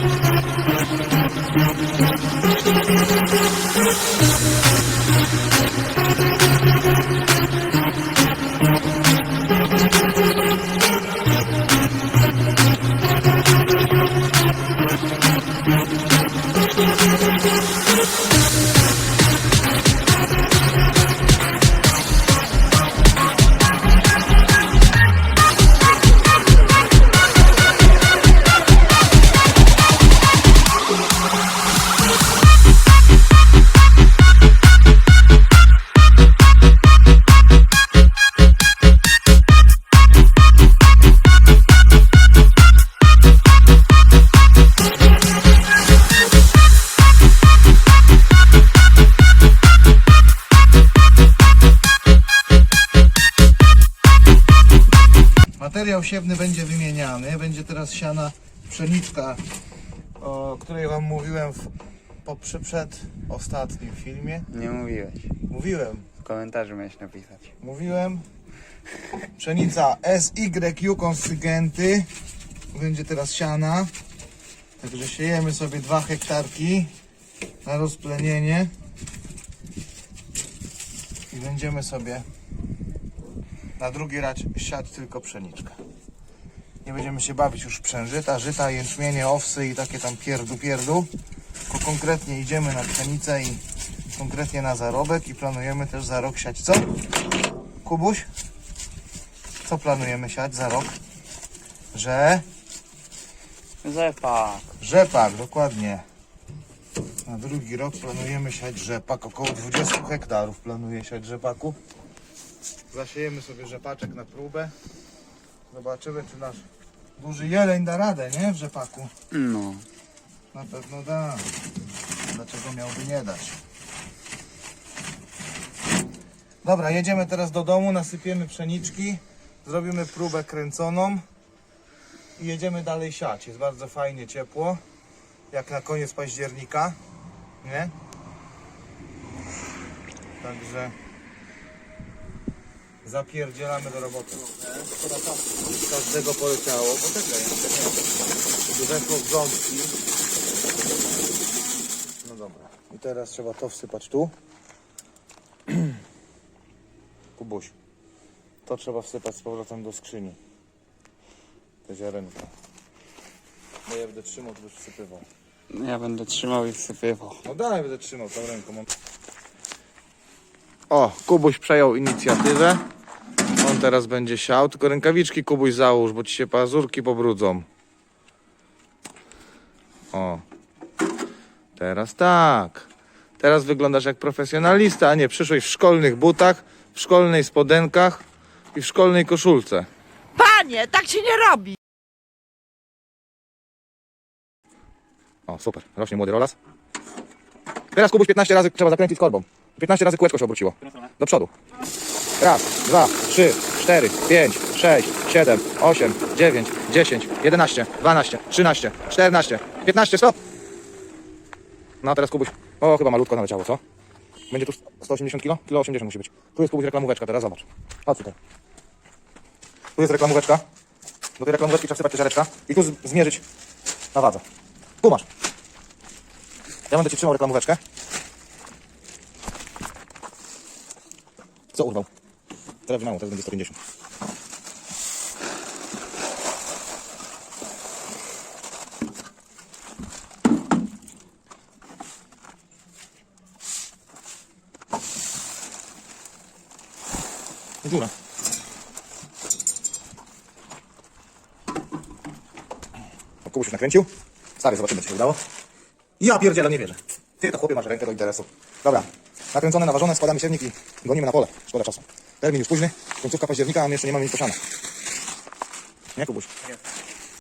Thank you. Materiał siewny będzie wymieniany. Będzie teraz siana pszeniczka, o której Wam mówiłem w po, przy, przed ostatnim filmie. Nie mówiłeś. Mówiłem, W komentarzu miałeś napisać. mówiłem. Pszenica SYU Konsygenty. Będzie teraz siana. Także siejemy sobie 2 hektarki na rozplenienie. I będziemy sobie na drugi raz siać tylko pszeniczkę. Nie będziemy się bawić już przężyta, żyta, jęczmienie, owsy i takie tam pierdu pierdu. Tylko konkretnie idziemy na pszenicę i konkretnie na zarobek i planujemy też za rok siać co? Kubuś? Co planujemy siać za rok? Że? Rzepak. Rzepak, dokładnie. Na drugi rok planujemy siać rzepak. Około 20 hektarów planuję siać rzepaku. Zasiejemy sobie rzepaczek na próbę. Zobaczymy, czy nasz duży jeleń da radę, nie? W rzepaku. No. Na pewno da. Dlaczego miałby nie dać? Dobra, jedziemy teraz do domu, nasypiemy pszeniczki, zrobimy próbę kręconą i jedziemy dalej siać. Jest bardzo fajnie ciepło, jak na koniec października, nie? Także zapierdzielamy do roboty. Z każdego poleciało, poczekaj, jeszcze nie. W ząbki. No dobra. I teraz trzeba to wsypać tu. Kubuś. To trzeba wsypać z powrotem do skrzyni. Te ziarenka. Bo ja będę trzymał, to byś wsypywał. Ja będę trzymał i wsypywał. No dalej będę trzymał tą ręką. O, Kubuś przejął inicjatywę. On teraz będzie siał. Tylko rękawiczki Kubuś załóż, bo ci się pazurki pobrudzą. O. Teraz tak. Teraz wyglądasz jak profesjonalista, a nie przyszłeś w szkolnych butach, w szkolnej spodenkach i w szkolnej koszulce. Panie, tak się nie robi! O, super. Rośnie młody rolas. Teraz Kubuś 15 razy trzeba zakręcić korbą. 15 razy kółeczko się obróciło. Do przodu. Raz, dwa, trzy, cztery, pięć, sześć, siedem, osiem, dziewięć, dziesięć, jedenaście, dwanaście, trzynaście, czternaście, piętnaście, stop! No a teraz Kubuś. O, chyba malutko naleciało, co? Będzie tu 180 kg? Kilo 80 musi być. Tu jest Kubuś reklamóweczka, teraz zobacz. Chodź tutaj. Tu jest reklamóweczka. Do tej reklamóweczki trzeba wsypać ciężareczka i tu zmierzyć na wadze. Tu. Ja będę ci trzymał reklamóweczkę. Co urwał? Teraz mało, teraz będzie 150. I dziura. O, Kubuś już nakręcił. Stary, zobaczymy, czy się udało. Ja pierdzielę, nie wierzę. Ty to chłopie masz rękę do interesu. Dobra, nakręcone, naważone, składamy siewnik i gonimy na pole. Szkoda czasu. Termin już późny, końcówka października, a my jeszcze nie mamy nic posiane. Nie, Kubuś? Nie.